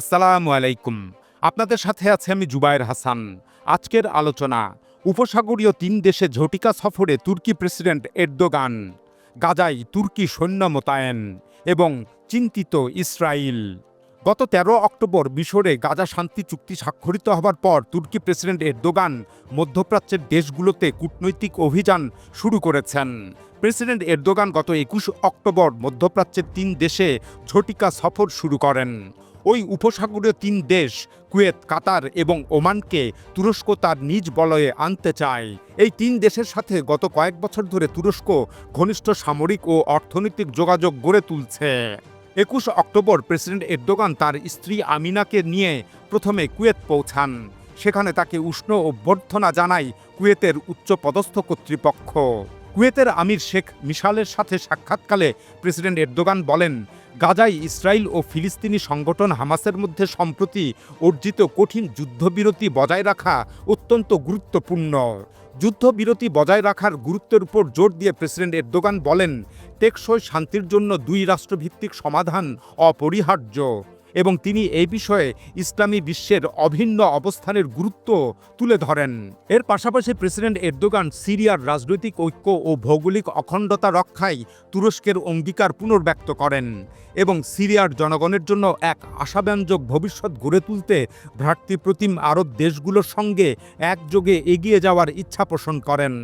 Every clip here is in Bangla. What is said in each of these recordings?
আসসালামু আলাইকুম। আপনাদের সাথে আছে আমি জুবায়ের হাসান। আজকের আলোচনা, উপসাগরীয় তিন দেশে ঝটিকা সফরে তুর্কি প্রেসিডেন্ট এরদোগান, গাজায় তুর্কি সৈন্য মোতায়েন এবং চিন্তিত ইসরায়েল গত তেরো অক্টোবর মিশরে গাজা শান্তি চুক্তি স্বাক্ষরিত হবার পর তুর্কি প্রেসিডেন্ট এরদোগান মধ্যপ্রাচ্যের দেশগুলোতে কূটনৈতিক অভিযান শুরু করেছেন। প্রেসিডেন্ট এরদোগান গত একুশ অক্টোবর মধ্যপ্রাচ্যের তিন দেশে ঝটিকা সফর শুরু করেন। ওই উপসাগরীয় তিন দেশ, কুয়েত, কাতার এবং ওমানকে তুরস্ক তার নিজ বলয়ে আনতে চায়। এই তিন দেশের সাথে গত কয়েক বছর ধরে তুরস্ক ঘনিষ্ঠ সামরিক ও অর্থনৈতিক যোগাযোগ গড়ে তুলছে। একুশ অক্টোবর প্রেসিডেন্ট এরদোগান তার স্ত্রী আমিনাকে নিয়ে প্রথমে কুয়েত পৌঁছান। সেখানে তাকে উষ্ণ অভ্যর্থনা জানায় কুয়েতের উচ্চপদস্থ কর্তৃপক্ষ। কুয়েতের আমির শেখ মিশালের সাথে সাক্ষাৎকালে প্রেসিডেন্ট এরদোগান বলেন গাজায় ইসরায়েল ও ফিলিস্তিনি সংগঠন হামাসের মধ্যে সম্প্রতি অর্জিত কঠিন যুদ্ধবিরতি বজায় রাখা অত্যন্ত গুরুত্বপূর্ণ। যুদ্ধবিরতি বজায় রাখার গুরুত্বের উপর জোর দিয়ে প্রেসিডেন্ট এরদোগান বলেন, টেকসই শান্তির জন্য দুই রাষ্ট্রভিত্তিক সমাধান অপরিহার্য। এবং তিনি এই বিষয়ে ইসলামী বিশ্বের অভিন্ন অবস্থানের গুরুত্ব তুলে ধরেন। এর পাশাপাশি প্রেসিডেন্ট এরদোগান সিরিয়ার রাজনৈতিক ঐক্য ও ভৌগোলিক অখণ্ডতা রক্ষায় তুরস্কের অঙ্গীকার পুনর্ব্যক্ত করেন এবং সিরিয়ার জনগণের জন্য এক আশাব্যঞ্জক ভবিষ্যৎ গড়ে তুলতে ভ্রাতৃপ্রতিম আরব দেশগুলোর সঙ্গে একযোগে এগিয়ে যাওয়ার ইচ্ছা পোষণ করেন।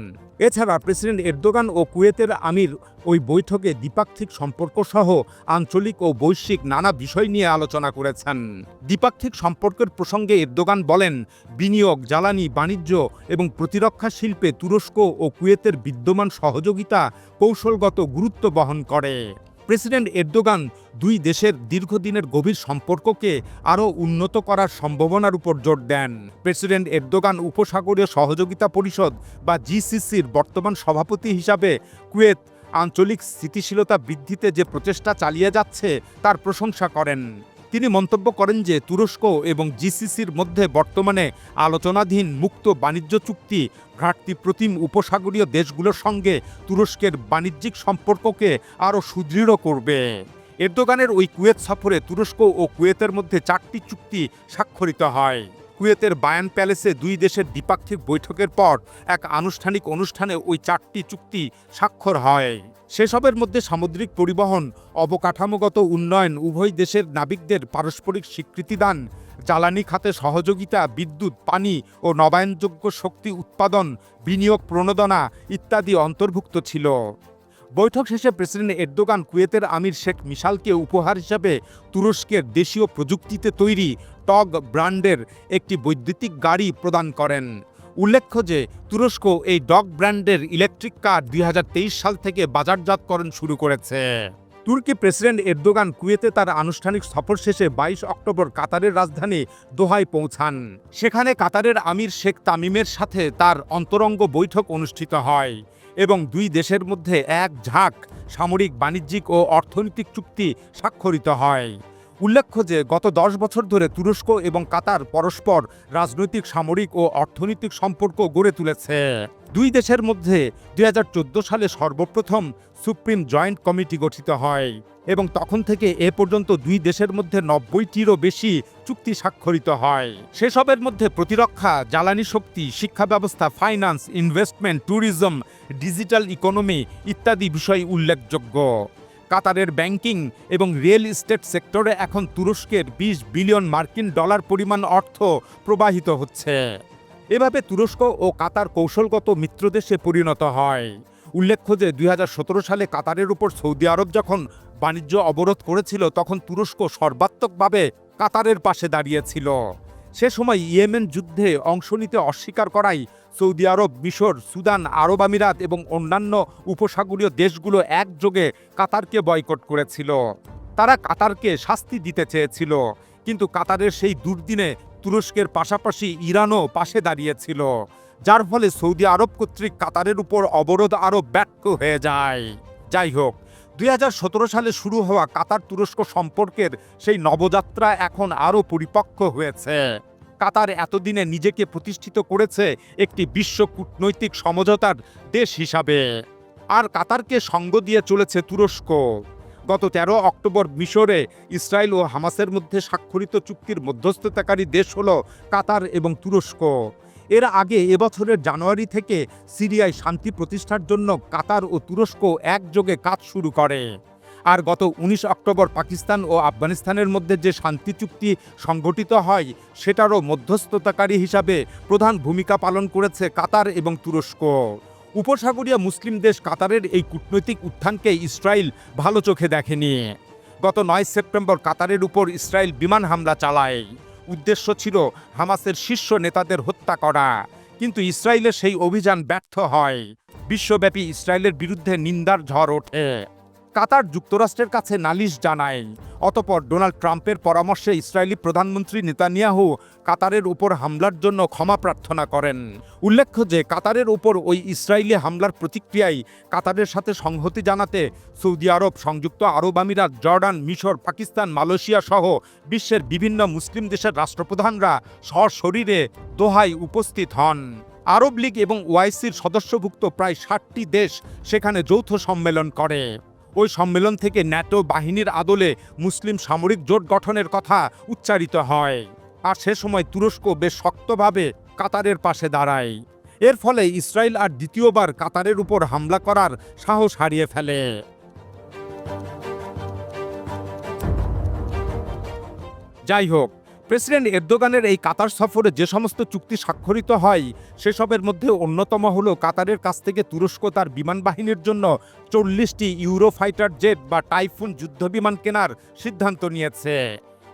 এছাড়া প্রেসিডেন্ট এরদোগান ও কুয়েতের আমির ওই বৈঠকে দ্বিপাক্ষিক সম্পর্ক সহ আঞ্চলিক ও বৈশ্বিক নানা বিষয় নিয়ে আলোচনা করেছেন। দ্বিপাক্ষিক সম্পর্কের প্রসঙ্গে এরদোগান বলেন, বিনিয়োগ, জ্বালানি, বাণিজ্য এবং প্রতিরক্ষা শিল্পে তুরস্ক ও কুয়েতের বিদ্যমান সহযোগিতা কৌশলগত গুরুত্ব বহন করে। প্রেসিডেন্ট এরদোগান দুই দেশের দীর্ঘদিনের গভীর সম্পর্ককে আরও উন্নত করার সম্ভাবনার উপর জোর দেন। প্রেসিডেন্ট এরদোগান উপসাগরীয় সহযোগিতা পরিষদ বা জিসিসির বর্তমান সভাপতি হিসাবে কুয়েত আঞ্চলিক স্থিতিশীলতা বৃদ্ধিতে যে প্রচেষ্টা চালিয়ে যাচ্ছে, তার প্রশংসা করেন। তিনি মন্তব্য করেন যে তুরস্ক এবং জিসিসির মধ্যে বর্তমানে আলোচনাধীন মুক্ত বাণিজ্য চুক্তি, ঘাটতি প্রতিম উপসাগরীয় দেশগুলোর সঙ্গে তুরস্কের বাণিজ্যিক সম্পর্ককে আরও সুদৃঢ় করবে। এরদোগানের ওই কুয়েত সফরে তুরস্ক ও কুয়েতের মধ্যে চারটি চুক্তি স্বাক্ষরিত হয়। কুয়েতের বায়ান প্যালেসে দুই দেশের দ্বিপাক্ষিক বৈঠকের পর এক আনুষ্ঠানিক অনুষ্ঠানে ওই চারটি চুক্তি স্বাক্ষর হয়। সেসবের মধ্যে সামুদ্রিক পরিবহন, অবকাঠামোগত উন্নয়ন, উভয় দেশের নাবিকদের পারস্পরিক স্বীকৃতিদান জ্বালানি খাতে সহযোগিতা, বিদ্যুৎ, পানি ও নবায়নযোগ্য শক্তি উৎপাদন, বিনিয়োগ প্রণোদনা ইত্যাদি অন্তর্ভুক্ত ছিল। বৈঠক শেষে প্রেসিডেন্ট এরদোগান কুয়েতের আমির শেখ মিশালকে উপহার হিসাবে তুরস্কের দেশীয় প্রযুক্তিতে তৈরি টগ ব্র্যান্ডের একটি বৈদ্যুতিক গাড়ি প্রদান করেন। উল্লেখ্য যে তুরস্ক এই ডগ ব্র্যান্ডের ইলেকট্রিক কার দুই হাজার তেইশ সাল থেকে বাজারজাতকরণ শুরু করেছে। তুর্কি প্রেসিডেন্ট এরদোগান কুয়েতে তার আনুষ্ঠানিক সফর শেষে বাইশ অক্টোবর কাতারের রাজধানী দোহায় পৌঁছান। সেখানে কাতারের আমির শেখ তামিমের সাথে তার অন্তরঙ্গ বৈঠক অনুষ্ঠিত হয় এবং দুই দেশের মধ্যে এক ঝাঁক সামরিক, বাণিজ্যিক ও অর্থনৈতিক চুক্তি স্বাক্ষরিত হয়। উল্লেখ্য যে গত দশ বছর ধরে তুরস্ক এবং কাতার পরস্পর রাজনৈতিক, সামরিক ও অর্থনৈতিক সম্পর্ক গড়ে তুলেছে। দুই দেশের মধ্যে দু হাজার চোদ্দ সালে সর্বপ্রথম সুপ্রিম জয়েন্ট কমিটি গঠিত হয় এবং তখন থেকে এ পর্যন্ত দুই দেশের মধ্যে নব্বইটিরও বেশি চুক্তি স্বাক্ষরিত হয়। সেসবের মধ্যে প্রতিরক্ষা, জ্বালানি শক্তি, শিক্ষা ব্যবস্থা, finance, investment, tourism, digital economy ইত্যাদি বিষয় উল্লেখযোগ্য। কাতারের ব্যাংকিং এবং রিয়েল এস্টেট সেক্টরে এখন তুরস্কের ২০ বিলিয়ন মার্কিন ডলার পরিমাণ অর্থ প্রবাহিত হচ্ছে। এভাবে তুরস্ক ও কাতার কৌশলগত মিত্রদেশে পরিণত হয়। উল্লেখ্য যে দুই হাজার সতেরো সালে কাতারের উপর সৌদি আরব যখন বাণিজ্য অবরোধ করেছিল, তখন তুরস্ক সর্বাত্মকভাবে কাতারের পাশে দাঁড়িয়েছিল। সে সময় ইয়েমেন যুদ্ধে অংশ নিতে অস্বীকার করাই সৌদি আরব, মিশর, সুদান, আরব আমিরাত এবং অন্যান্য উপসাগরীয় দেশগুলো একযোগে কাতারকে বয়কট করেছিল। তারা কাতারকে শাস্তি দিতে চেয়েছিল, কিন্তু কাতারের সেই দুর্দিনে তুরস্কের পাশাপাশি ইরানও পাশে দাঁড়িয়েছিল, যার ফলে সৌদি আরব কর্তৃক কাতারের উপর অবরোধ আরও ব্যর্থ হয়ে যায়। যাই হোক দুই হাজার সতেরো সালে শুরু হওয়া কাতার তুরস্ক সম্পর্কের সেই নবযাত্রা এখন আরও পরিপক্ক হয়েছে। কাতার এতদিনে নিজেকে প্রতিষ্ঠিত করেছে একটি বিশ্ব কূটনৈতিক সমঝোতার দেশ হিসাবে। আর কাতারকে সঙ্গ দিয়ে চলেছে তুরস্ক। গত তেরো অক্টোবর মিশরে ইসরায়েল ও হামাসের মধ্যে স্বাক্ষরিত চুক্তির মধ্যস্থতাকারী দেশ হল কাতার এবং তুরস্ক। এর আগে এবছরের জানুয়ারি থেকে সিরিয়ায় শান্তি প্রতিষ্ঠার জন্য কাতার ও তুরস্ক একযোগে কাজ শুরু করে। আর গত উনিশ অক্টোবর পাকিস্তান ও আফগানিস্তানের মধ্যে যে শান্তি চুক্তি সংগঠিত হয়, সেটারও মধ্যস্থতাকারী হিসাবে প্রধান ভূমিকা পালন করেছে কাতার এবং তুরস্ক। উপসাগরীয় মুসলিম দেশ কাতারের এই কূটনৈতিক উত্থানকে ইসরায়েল ভালো চোখে দেখেনি। গত নয় সেপ্টেম্বর কাতারের উপর ইসরায়েল বিমান হামলা চালায়। উদ্দেশ্য ছিল হামাসের শীর্ষ নেতাদের হত্যা করা। কিন্তু ইসরায়েলের সেই অভিযান ব্যর্থ হয়। বিশ্বব্যাপী ইসরায়েলের বিরুদ্ধে নিন্দার ঝড় ওঠে। কাতার যুক্তরাষ্ট্রের কাছে নালিশ জানায়। অতপর ডোনাল্ড ট্রাম্পের পরামর্শে ইসরায়েলি প্রধানমন্ত্রী নেতানিয়াহু কাতারের উপর হামলার জন্য ক্ষমা প্রার্থনা করেন। উল্লেখ্য যে কাতারের উপর ওই ইসরায়েলি হামলার প্রতিক্রিয়ায় কাতারের সাথে সংহতি জানাতে সৌদি আরব, সংযুক্ত আরব আমিরাত, জর্ডান, মিশর, পাকিস্তান, মালয়েশিয়া সহ বিশ্বের বিভিন্ন মুসলিম দেশের রাষ্ট্রপ্রধানরা সশরীরে দোহায় উপস্থিত হন। আরব লীগ এবং ওয়াইসির সদস্যভুক্ত প্রায় ষাটটি দেশ সেখানে যৌথ সম্মেলন করে। ওই সম্মেলন থেকে ন্যাটো বাহিনীর আদলে মুসলিম সামরিক জোট গঠনের কথা উচ্চারিত হয়। আর সে সময় তুরস্ক বেশ শক্তভাবে কাতারের পাশে দাঁড়ায়। এর ফলে ইসরায়েল আর দ্বিতীয়বার কাতারের উপর হামলা করার সাহস হারিয়ে ফেলে। যাই হোক প্রেসিডেন্ট এরদোগানের এই কাতার সফরে যে সমস্ত চুক্তি স্বাক্ষরিত হয়, সেসবের মধ্যে অন্যতম হল কাতারের কাছ থেকে তুরস্ক তার বিমান বাহিনীর জন্য চল্লিশটি ইউরো ফাইটার জেট বা টাইফুন যুদ্ধবিমান কেনার সিদ্ধান্ত নিয়েছে।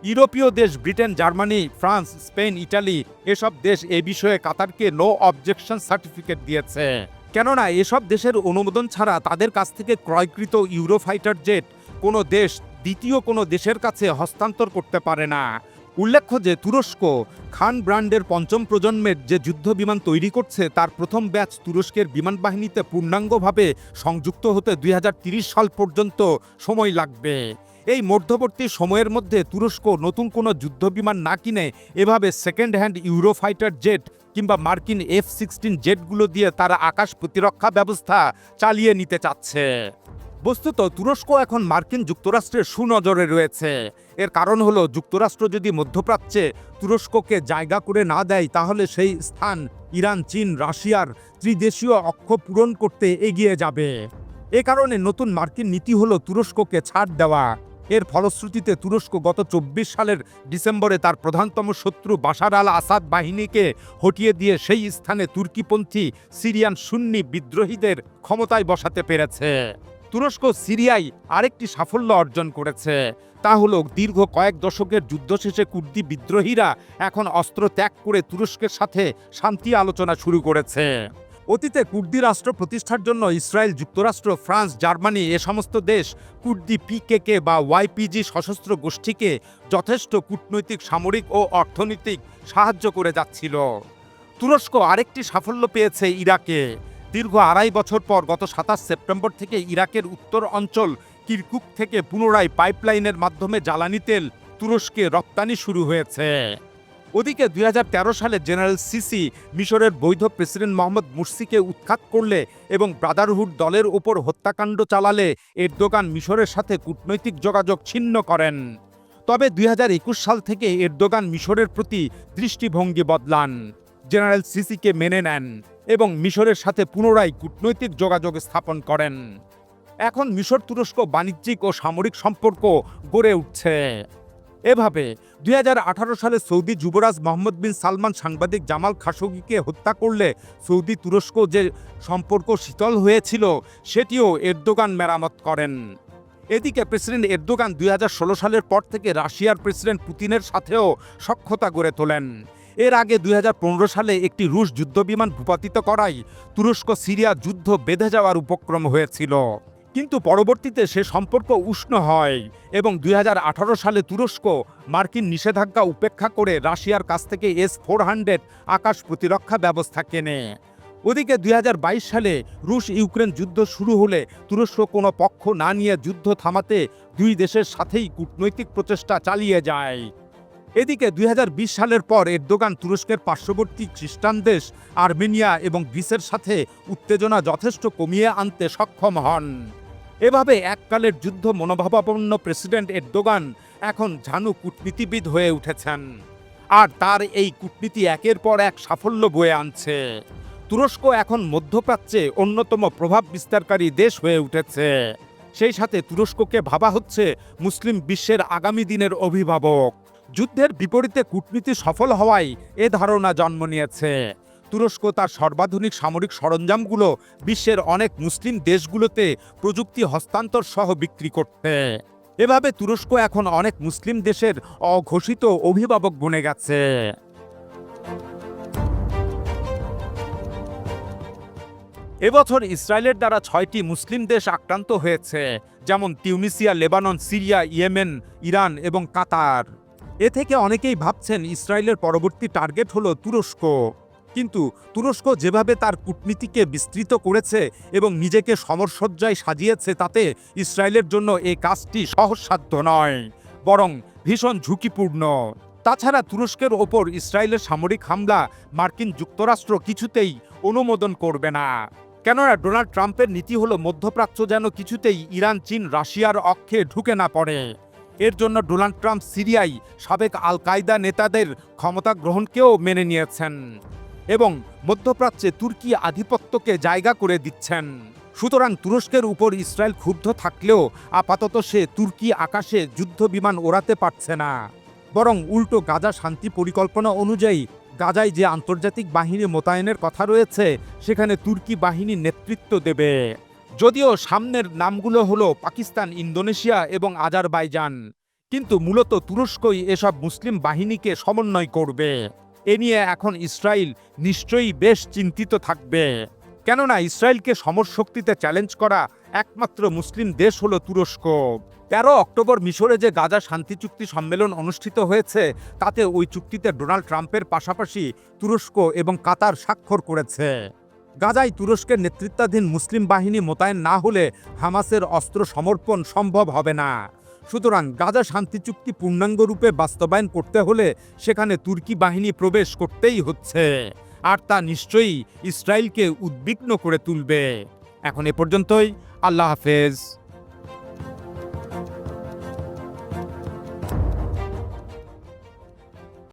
ইউরোপীয় দেশ Britain, Germany, France, Spain, Italy এসব দেশ এ বিষয়ে কাতারকে নো অবজেকশন সার্টিফিকেট দিয়েছে। কেননা এসব দেশের অনুমোদন ছাড়া তাদের কাছ থেকে ক্রয়কৃত ইউরো ফাইটার জেট কোনো দেশ দ্বিতীয় কোনো দেশের কাছে হস্তান্তর করতে পারে না। উল্লেখ্য যে তুরস্ক খান ব্র্যান্ডের পঞ্চম প্রজন্মের যে যুদ্ধ বিমান তৈরি করছে, তার প্রথম ব্যাচ তুরস্কের বিমান বাহিনীতে পূর্ণাঙ্গভাবে সংযুক্ত হতে দুই সাল পর্যন্ত সময় লাগবে। এই মধ্যবর্তী সময়ের মধ্যে তুরস্ক নতুন কোনো যুদ্ধ বিমান না কিনে এভাবে second hand Eurofighter jet কিংবা মার্কিন এফ সিক্সটিন জেটগুলো দিয়ে তারা আকাশ প্রতিরক্ষা ব্যবস্থা চালিয়ে নিতে চাচ্ছে। বস্তুত তুরস্ক এখন মার্কিন যুক্তরাষ্ট্রের সুনজরে রয়েছে। এর কারণ হলো, যুক্তরাষ্ট্র যদি মধ্যপ্রাচ্যে তুরস্ককে জায়গা করে না দেয়, তাহলে সেই স্থান ইরান, চীন, রাশিয়ার ত্রিদেশীয় অক্ষ পূরণ করতে এগিয়ে যাবে। এ কারণে নতুন মার্কিন নীতি হলো তুরস্ককে ছাড় দেওয়া। এর ফলশ্রুতিতে তুরস্ক গত চব্বিশ সালের ডিসেম্বরে তার প্রধানতম শত্রু বাশার আল আসাদ বাহিনীকে হটিয়ে দিয়ে সেই স্থানে তুর্কিপন্থী সিরিয়ান সুন্নি বিদ্রোহীদের ক্ষমতায় বসাতে পেরেছে। তুরস্ক, সিরিয়ায় আরেকটি সাফল্য অর্জন করেছে। তা হলো, দীর্ঘ কয়েক দশকের যুদ্ধ শেষে কুর্দি বিদ্রোহীরা এখন অস্ত্র ত্যাগ করে তুরস্কের সাথে শান্তি আলোচনা শুরু করেছে। অতীতে কুর্দি রাষ্ট্র প্রতিষ্ঠার জন্য ইসরায়েল, যুক্তরাষ্ট্র, ফ্রান্স, জার্মানি এ সমস্ত দেশ কুর্দি পিকেকে বা ওয়াইপিজি সশস্ত্র গোষ্ঠীকে যথেষ্ট কূটনৈতিক, সামরিক ও অর্থনৈতিক সাহায্য করে যাচ্ছিল। তুরস্ক আরেকটি সাফল্য পেয়েছে ইরাকে। দীর্ঘ আড়াই বছর পর গত সাতাশ সেপ্টেম্বর থেকে ইরাকের উত্তর অঞ্চল কিরকুক থেকে পুনরায় পাইপলাইনের মাধ্যমে জ্বালানি তেল তুরস্কে রপ্তানি শুরু হয়েছে। ওদিকে দুই হাজার তেরো সালে জেনারেল সিসি মিশরের বৈধ প্রেসিডেন্ট মোহাম্মদ মুরসিকে উৎখাত করলে এবং ব্রাদারহুড দলের ওপর হত্যাকাণ্ড চালালে এরদোগান মিশরের সাথে কূটনৈতিক যোগাযোগ ছিন্ন করেন। তবে দুই হাজার একুশ সাল থেকে এরদোগান মিশরের প্রতি দৃষ্টিভঙ্গি বদলান। জেনারেল সিসিকে মেনে নেন এবং মিশরের সাথে পুনরায় কূটনৈতিক যোগাযোগ স্থাপন করেন। এখন মিশর তুরস্ক বাণিজ্যিক ও সামরিক সম্পর্ক গড়ে উঠছে। এভাবে দুই হাজার আঠারো সালে সৌদি যুবরাজ মোহাম্মদ বিন সালমান সাংবাদিক জামাল খাশোগিকে হত্যা করলে সৌদি তুরস্ক যে সম্পর্ক শীতল হয়েছিল, সেটিও এরদোগান মেরামত করেন। এদিকে প্রেসিডেন্ট এরদোগান দুই হাজার ষোলো সালের পর থেকে রাশিয়ার প্রেসিডেন্ট পুতিনের সাথেও সখ্যতা গড়ে তোলেন। এর আগে দুই হাজার পনেরো সালে একটি রুশ যুদ্ধবিমান ভূপাতিত করায় তুরস্ক সিরিয়া যুদ্ধ বেঁধে যাওয়ার উপক্রম হয়েছিল। কিন্তু পরবর্তীতে সে সম্পর্ক উষ্ণ হয় এবং দুই হাজার আঠারো সালে তুরস্ক মার্কিন নিষেধাজ্ঞা উপেক্ষা করে রাশিয়ার কাছ থেকে এস ফোর আকাশ প্রতিরক্ষা ব্যবস্থা কেনে। ওদিকে দুই হাজার বাইশ সালে রুশ ইউক্রেন যুদ্ধ শুরু হলে তুরস্ক কোনো পক্ষ না নিয়ে যুদ্ধ থামাতে দুই দেশের সাথেই কূটনৈতিক প্রচেষ্টা চালিয়ে যায়। এদিকে দুই হাজার বিশ সালের পর এর এরদোগান তুরস্কের পার্শ্ববর্তী খ্রিস্টান দেশ আর্মেনিয়া এবং গ্রিসের সাথে উত্তেজনা যথেষ্ট কমিয়ে আনতে সক্ষম হন। এভাবে এককালের যুদ্ধ মনোভাবাপন্ন প্রেসিডেন্ট এরদোগান এখন ঝানু কূটনীতিবিদ হয়ে উঠেছেন। আর তার এই কূটনীতি একের পর এক সাফল্য বয়ে আনছে। তুরস্ক এখন মধ্যপ্রাচ্যে অন্যতম প্রভাব বিস্তারকারী দেশ হয়ে উঠেছে। সেই সাথে তুরস্ককে ভাবা হচ্ছে মুসলিম বিশ্বের আগামী দিনের অভিভাবক। যুদ্ধের বিপরীতে কূটনীতি সফল হওয়ায় এ ধারণা জন্ম নিয়েছে। তুরস্ক তার সর্বাধুনিক সামরিক সরঞ্জামগুলো বিশ্বের অনেক মুসলিম দেশগুলোতে প্রযুক্তি হস্তান্তর সহ বিক্রি করতে। এভাবে তুরস্ক এখন অনেক মুসলিম দেশের অঘোষিত অভিভাবক বনে গেছে। এবছর ইসরায়েলের দ্বারা ছয়টি মুসলিম দেশ আক্রান্ত হয়েছে, যেমন Tunisia, Lebanon, Syria, Yemen, Iran এবং কাতার। এ থেকে অনেকেই ভাবছেন ইসরায়েলের পরবর্তী টার্গেট হলো তুরস্ক। কিন্তু তুরস্ক যেভাবে তার কূটনীতিকে বিস্তৃত করেছে এবং নিজেকে সমরসজ্জায় সাজিয়েছে, তাতে ইসরায়েলের জন্য এই কাজটি সহজসাধ্য নয়, বরং ভীষণ ঝুঁকিপূর্ণ। তাছাড়া তুরস্কের ওপর ইসরায়েলের সামরিক হামলা মার্কিন যুক্তরাষ্ট্র কিছুতেই অনুমোদন করবে না। কেননা ডোনাল্ড ট্রাম্পের নীতি হলো মধ্যপ্রাচ্য যেন কিছুতেই ইরান, চীন, রাশিয়ার অক্ষে ঢুকে না পড়ে। এর জন্য ডোনাল্ড ট্রাম্প সিরিয়ায় সাবেক আল কায়দা নেতাদের ক্ষমতা গ্রহণকেও মেনে নিয়েছেন এবং মধ্যপ্রাচ্যে তুর্কি আধিপত্যকে জায়গা করে দিচ্ছেন। সুতরাং তুরস্কের উপর ইসরায়েল ক্ষুব্ধ থাকলেও আপাতত সে তুর্কি আকাশে যুদ্ধ বিমান ওড়াতে পারছে না। বরং উল্টো গাজা শান্তি পরিকল্পনা অনুযায়ী গাজায় যে আন্তর্জাতিক বাহিনী মোতায়েনের কথা রয়েছে, সেখানে তুর্কি বাহিনী নেতৃত্ব দেবে। যদিও সামনের নামগুলো হলো পাকিস্তান, ইন্দোনেশিয়া এবং আজারবাইজান, কিন্তু মূলত তুরস্কই এসব মুসলিম বাহিনীকে সমন্বয় করবে। এ নিয়ে এখন ইসরায়েল নিশ্চয়ই বেশ চিন্তিত থাকবে। কেননা ইসরায়েলকে সমর শক্তিতে চ্যালেঞ্জ করা একমাত্র মুসলিম দেশ হলো তুরস্ক। তেরো অক্টোবর মিশরে যে গাজা শান্তি চুক্তি সম্মেলন অনুষ্ঠিত হয়েছে, তাতে ওই চুক্তিতে ডোনাল্ড ট্রাম্পের পাশাপাশি তুরস্ক এবং কাতার স্বাক্ষর করেছে। গাজায় তুরস্কের নেতৃত্বাধীন মুসলিম বাহিনী মোতায়েন না হলে হামাসের অস্ত্র সমর্পণ সম্ভব হবে না। সুতরাং গাজা শান্তি চুক্তি পূর্ণাঙ্গ রূপে বাস্তবায়ন করতে হলে সেখানে তুর্কি বাহিনী প্রবেশ করতেই হচ্ছে। আর তা নিশ্চয়ই ইসরায়েলকে উদ্বিগ্ন করে তুলবে। এখন এ পর্যন্তই। আল্লাহ হাফেজ।